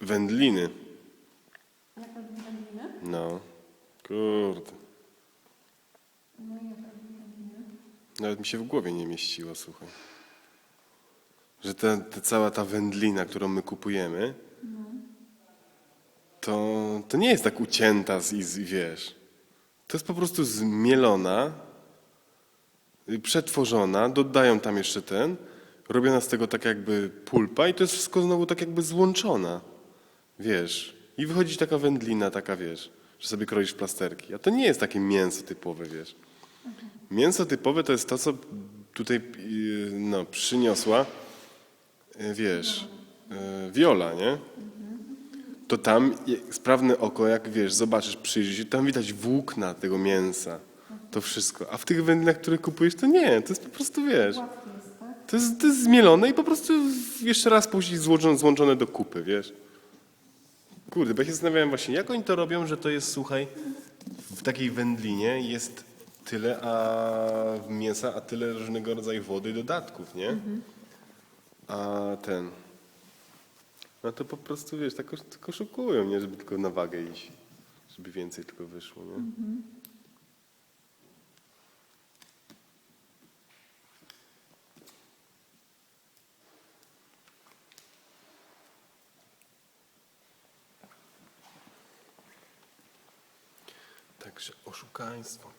Wędliny. Jak robisz wędliny? No. Kurde. No i jak robisz wędliny? Nawet mi się w głowie nie mieściło, słuchaj. Że ta, ta cała ta wędlina, którą my kupujemy, to, to nie jest tak ucięta z, i z, wiesz. To jest po prostu zmielona, y, przetworzona, dodają tam jeszcze ten, robiona z tego tak jakby pulpa i to jest wszystko znowu tak jakby złączona. Wiesz. I wychodzi taka wędlina, taka wiesz, że sobie kroisz plasterki. A to nie jest takie mięso typowe, wiesz. Mięso typowe to jest to, co tutaj yy, no, przyniosła, yy, wiesz, yy, Viola, nie? To tam sprawne oko, jak wiesz, zobaczysz, przyjrzysz się, tam widać włókna tego mięsa. To wszystko. A w tych wędlinach, które kupujesz, to nie. To jest po prostu, wiesz, Łatwiej? To jest, to jest zmielone i po prostu jeszcze raz później złączone, złączone do kupy, wiesz. Kurde, bo ja się zastanawiałem właśnie, jak oni to robią, że to jest, słuchaj, w takiej wędlinie jest tyle a mięsa, a tyle różnego rodzaju wody i dodatków, nie? A ten... No to po prostu, wiesz, tak, tylko szukują, nie? Żeby tylko na wagę iść. Żeby więcej tylko wyszło, nie? Także oszukaństwo.